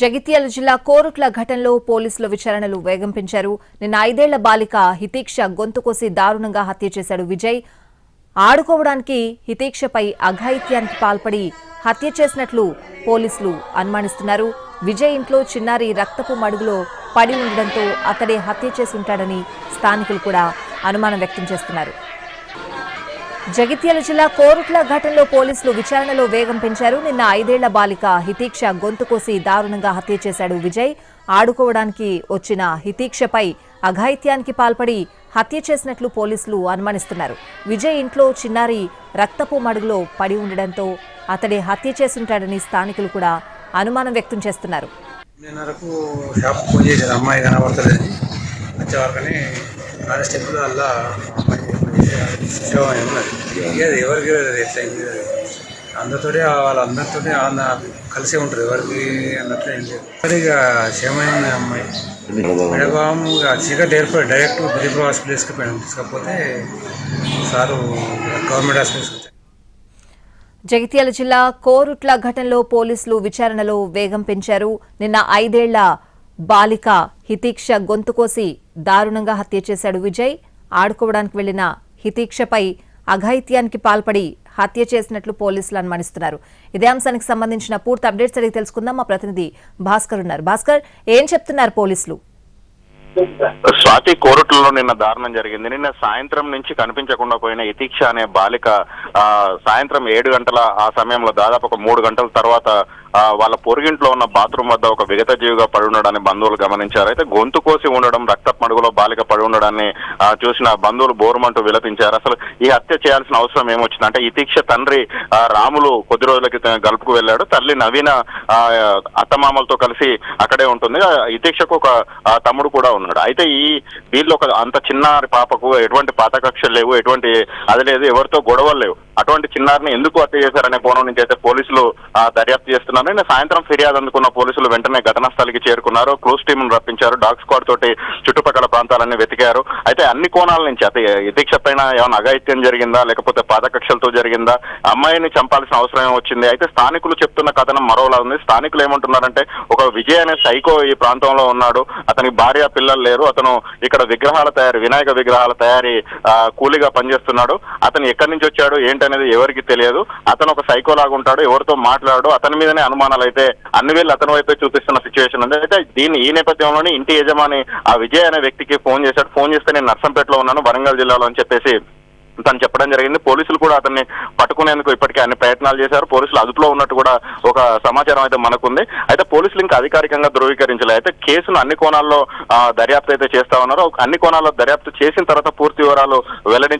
జగిత్యాల జిల్లా కోరుట్ల ఘటనలో పోలీసులు విచారణలు వేగం పెంచారు నిన్న ఐదేళ్ళ బాలిక హితీక్ష గొంతు కోసి దారుణంగా హత్య చేశాడు విజయ్. ఆడుకోవడానికి హితీక్షపై అఘాయిత్యానికి పాల్పడి హత్య చేసినట్లు పోలీసులు అనుమానిస్తున్నారు. విజయ్ ఇంట్లో చిన్నారి రక్తపు మడుగులో పడి ఉండడంతో అతడే హత్య చేసి ఉంటాడని స్థానికులు కూడా అనుమానం వ్యక్తం చేస్తున్నారు. జగిత్యాల జిల్లా కోరుట్ల ఘటనలో పోలీసులు విచారణలో వేగం పెంచారు. నిన్న ఐదేళ్ళ బాలిక హితీక్ష గొంతు కోసి దారుణంగా హత్య చేశాడు విజయ్. ఆడుకోవడానికి వచ్చిన హితీక్షపై అఘాయిత్యానికి పాల్పడి హత్య చేసినట్లు పోలీసులు అనుమానిస్తున్నారు. విజయ్ ఇంట్లో చిన్నారి రక్తపు మడుగులో పడి ఉండడంతో అతడే హత్య చేసుంటాడని స్థానికులు కూడా అనుమానం వ్యక్తం చేస్తున్నారు. అమ్మాయి కనబడతలేదు అలా షో ఉన్నది ఎవరికి అది ఎట్లా అయింది అందరితోటి వాళ్ళందరితోటి ఆంద కలిసే ఉంటుంది ఎవరికి అన్నట్లు ఏం లేదు. మరి ఇక క్షేమైంది అమ్మాయి. మెడబాము చీకటి ఏర్పడి డైరెక్ట్ దిలీప్ హాస్పిటల్స్కి పోయినాం తీసుకపోతే సారు గవర్నమెంట్ హాస్పిటల్ జగిత్యాల జిల్లా కోరుట్ల ఘటనలో పోలీసులు విచారణలో వేగం పెంచారు. నిన్న ఐదేళ్ళ బాలిక హితీక్ష గొంతుకోసి దారుణంగా హత్య చేశాడు విజయ్. ఆడుకోవడానికి వెళ్ళిన హితీక్షపై అఘాయిత్యానికి పాల్పడి హత్య చేసినట్లు పోలీసులు అనుమానిస్తున్నారు. ఇదే అంశానికి సంబంధించిన పూర్తి అప్డేట్స్ అడిగి తెలుసుకుందాం. మా ప్రతినిధి భాస్కర్ ఉన్నారు. భాస్కర్ ఏం చెప్తున్నారు పోలీసులు? స్వాతి కోరుట్లలో నిన్న దారుణం జరిగింది. నిన్న సాయంత్రం నుంచి కనిపించకుండా పోయిన ఇతీక్ష అనే బాలిక ఆ, సాయంత్రం ఏడు గంటల ఆ సమయంలో దాదాపు ఒక మూడు గంటల తర్వాత వాళ్ళ పొరుగింట్లో ఉన్న బాత్రూమ్ వద్ద ఒక విగత జీవిగా పడి ఉండడాన్ని బంధువులు గమనించారు. అయితే గొంతు కోసి ఉండడం రక్త మడుగులో బాలిక పడి ఉండడాన్ని చూసిన బంధువులు బోరుమంటూ విలపించారు. అసలు ఈ హత్య చేయాల్సిన అవసరం ఏమొచ్చింది? అంటే ఇతీక్ష తండ్రి రాములు కొద్ది రోజుల క్రితం గల్పుకు వెళ్ళాడు. తల్లి నవీన అత్తమామలతో కలిసి అక్కడే ఉంటుంది. ఆ, ఇతీక్షకు ఒక తమ్ముడు కూడా ఉన్నాడు. అయితే ఈ వీళ్ళు ఒక అంత చిన్నారి పాపకు ఎటువంటి పాతకక్షలు లేవు ఎటువంటి అది లేదు ఎవరితో గొడవలు లేవు. అటువంటి చిన్నారిని ఎందుకు హత్య చేశారనే కోణం నుంచి అయితే పోలీసులు దర్యాప్తు చేస్తున్నారు. నిన్న సాయంత్రం ఫిర్యాదు అందుకున్న పోలీసులు వెంటనే ఘటనా స్థలికి చేరుకున్నారు. క్లోజ్ టీమ్ రప్పించారు. డాగ్ స్క్వాడ్ తోటి చుట్టుపక్కల ప్రాంతాలన్నీ వెతికారు. అయితే అన్ని కోణాల నుంచి అయితే దీక్ష పైన ఏమైనా అఘాయిత్యం జరిగిందా? లేకపోతే పాదకక్షలతో జరిగిందా? అమ్మాయిని చంపాల్సిన అవసరం వచ్చింది? అయితే స్థానికులు చెప్తున్న కథనం మరోలా ఉంది. స్థానికులు ఏమంటున్నారంటే ఒక విజయ్ అనే సైకో ఈ ప్రాంతంలో ఉన్నాడు. అతనికి భార్య పిల్లలు లేరు. అతను ఇక్కడ విగ్రహాల తయారీ వినాయక విగ్రహాల తయారీ ఆ, కూలీగా పనిచేస్తున్నాడు. అతను ఎక్కడి నుంచి వచ్చాడు? ఏంటి ఏంటనేది ఎవరికి తెలియదు. అతను ఒక సైకో లాగా ఉంటాడు ఎవరితో మాట్లాడు అతని మీదనే అనుమానాలు అయితే అన్ని వేళ్ళు అతని వైపే చూపిస్తున్న సిచ్యువేషన్ ఉంది. అయితే దీని ఈ నేపథ్యంలోనే ఇంటి యజమాని ఆ విజయ్ అనే వ్యక్తికి ఫోన్ చేశాడు. ఫోన్ చేస్తే నేను నర్సంపేటలో ఉన్నాను వరంగల్ జిల్లాలో అని చెప్పేసి తను చెప్పడం జరిగింది. పోలీసులు కూడా అతన్ని పట్టుకునేందుకు ఇప్పటికే అన్ని ప్రయత్నాలు చేశారు. పోలీసులు అదుపులో ఉన్నట్టు కూడా ఒక సమాచారం అయితే మనకుంది. అయితే పోలీసులు ఇంకా అధికారికంగా ధృవీకరించలేదు. అయితే కేసును అన్ని కోణాల్లో దర్యాప్తు అయితే చేస్తా ఉన్నారు. అన్ని కోణాల్లో దర్యాప్తు చేసిన తర్వాత పూర్తి వివరాలు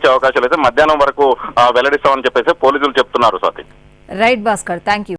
వచ్చే అవకాశాలు అయితే మధ్యాహ్నం వరకు వెల్లడిస్తామని చెప్పేసి పోలీసులు చెప్తున్నారు Swathi. Right Bhaskar thank you